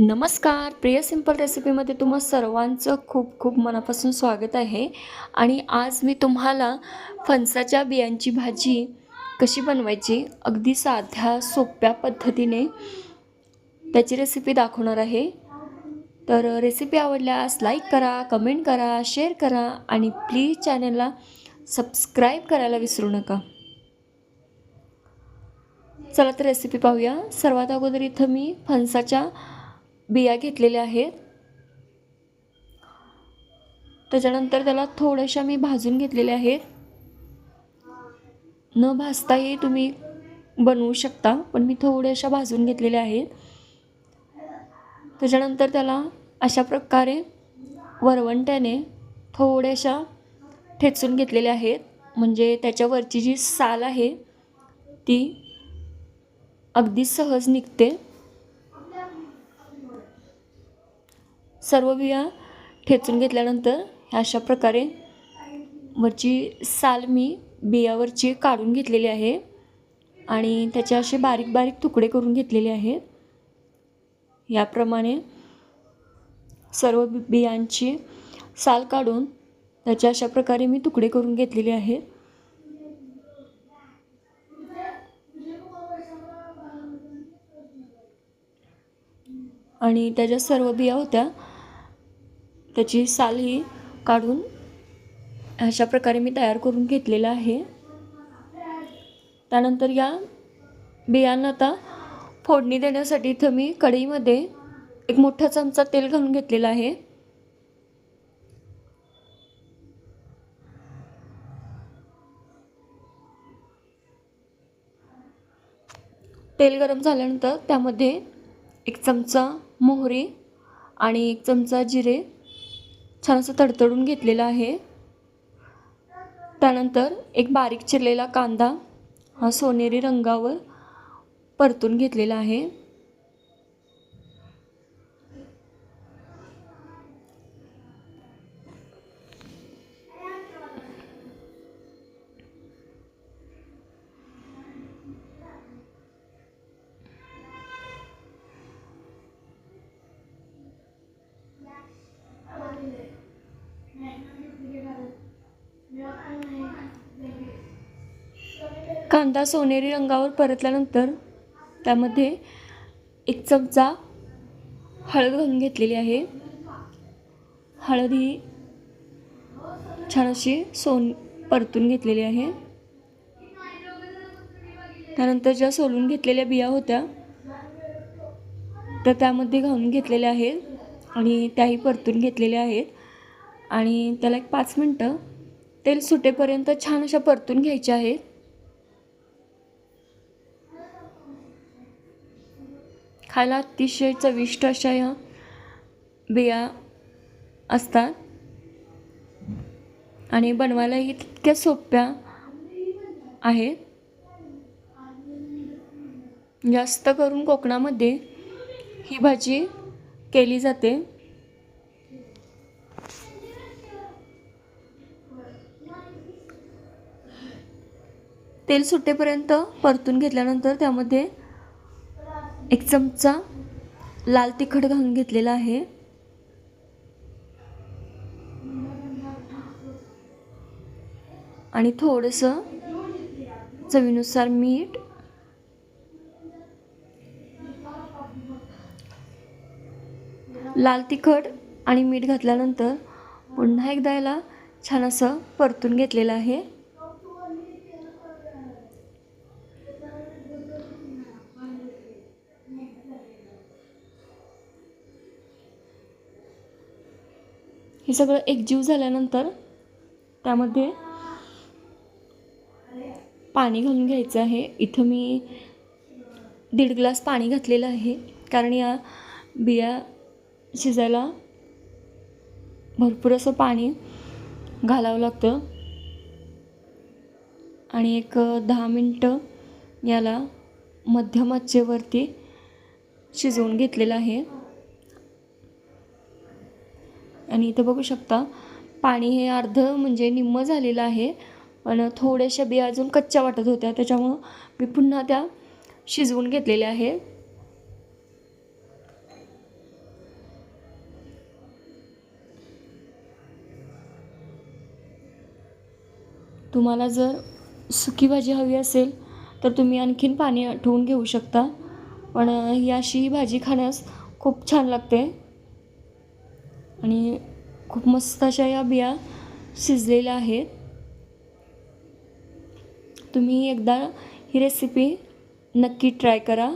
नमस्कार. प्रिय सिंपल रेसिपीमध्ये तुम्हा सर्वांचं खूप खूप मनापासून स्वागत आहे. आणि आज मी तुम्हाला फणसाच्या बियांची भाजी कशी बनवायची अगदी साध्या सोप्या पद्धतीने त्याची रेसिपी दाखवणार आहे. तर रेसिपी आवडल्यास लाईक करा कमेंट करा शेअर करा आणि प्लीज चॅनलला सबस्क्राईब करायला विसरू नका. चला तर रेसिपी पाहूया. सर्वात अगोदर इथं मी फणसाच्या बिया घेतलेल्या आहेत. त्याच्यानंतर त्याला थोड्याशा मी भाजून घेतलेल्या आहेत. न भाजताही तुम्ही बनवू शकता पण मी थोड्याशा भाजून घेतलेल्या आहेत. त्याच्यानंतर त्याला अशा प्रकारे वरवंट्याने थोड्याशा ठेचून घेतलेल्या आहेत. म्हणजे त्याच्यावरची जी साल आहे ती अगदी सहज निघते. सर्व बिया ठेचून घेतल्यानंतर अशा प्रकारे वरची साल मी बियावरची काढून घेतलेली आहे आणि त्याचे असे बारीक बारीक तुकडे करून घेतलेले आहेत याप्रमाणे सर्व बियांची साल काढून त्याच्या अशा प्रकारे मी तुकडे करून घेतलेले आहेत आणि त्याच्या सर्व बिया होत्या त्याची साल ही काढून अशा प्रकारे मी तयार करून घेतलेलं आहे. त्यानंतर या बियांना आता फोडणी देण्यासाठी इथं मी कढईमध्ये एक मोठा चमचा तेल घालून घेतलेला आहे. तेल गरम झाल्यानंतर त्यामध्ये एक चमचा मोहरी आणि एक चमचा जिरे छान असं तडतडून घेतलेलं आहे. त्यानंतर एक बारीक चिरलेला कांदा हा सोनेरी रंगावर परतून घेतलेला आहे. कांदा सोनेरी रंगावर परतल्यानंतर त्यामध्ये एक चमचा हळद घालून घेतलेली आहे. हळद ही छान अशी सोन परतून घेतलेली आहे. त्यानंतर ज्या सोलून घेतलेल्या बिया होत्या त्या त्यामध्ये घालून घेतलेल्या आहेत आणि त्याही परतून घेतलेल्या आहेत. आणि त्याला एक पाच मिनटं तेल सुटेपर्यंत छान अशा परतून घ्यायच्या आहेत. खायला अतिशय चविष्ट अशा या बिया असतात. आणि बनवायलाही तितक्या सोप्या आहेत. जास्त करून कोकणामध्ये ही भाजी केली जाते. तेल सुटेपर्यंत परतून घेतल्यानंतर त्यामध्ये एक चमचा लाल तिखट घालून घेतलेला आहे. आणि थोडंसं चवीनुसार मीठ. लाल तिखट आणि मीठ घातल्यानंतर पुन्हा एकदा याला छान असं परतून घेतलेलं आहे. हे सगळं एकजीव झाल्यानंतर त्यामध्ये पाणी घालून घ्यायचं आहे. इथं मी दीड ग्लास पाणी घातलेलं आहे. कारण या बिया शिजायला भरपूर असं पाणी घालावं लागतं. आणि एक दहा मिनटं याला मध्यम आचेवरती शिजवून घेतलेलं आहे. आणि इथे बघू शकता पाणी हे अर्ध म्हणजे निम्म झालेलं आहे. पण थोड्याशा बिया अजून कच्च्या वाटत होत्या त्याच्यामुळं मी पुन्हा त्या शिजवून घेतलेल्या आहे. तुम्हाला जर सुकी भाजी हवी असेल तर तुम्ही आणखीन पाणी आठवून घेऊ शकता. पण ही अशी ही भाजी खाण्यास खूप छान लागते. आणि खूप मस्त अशा या बिया शिजलेल्या आहेत. तुम्ही एकदा ही रेसिपी नक्की ट्राय करा.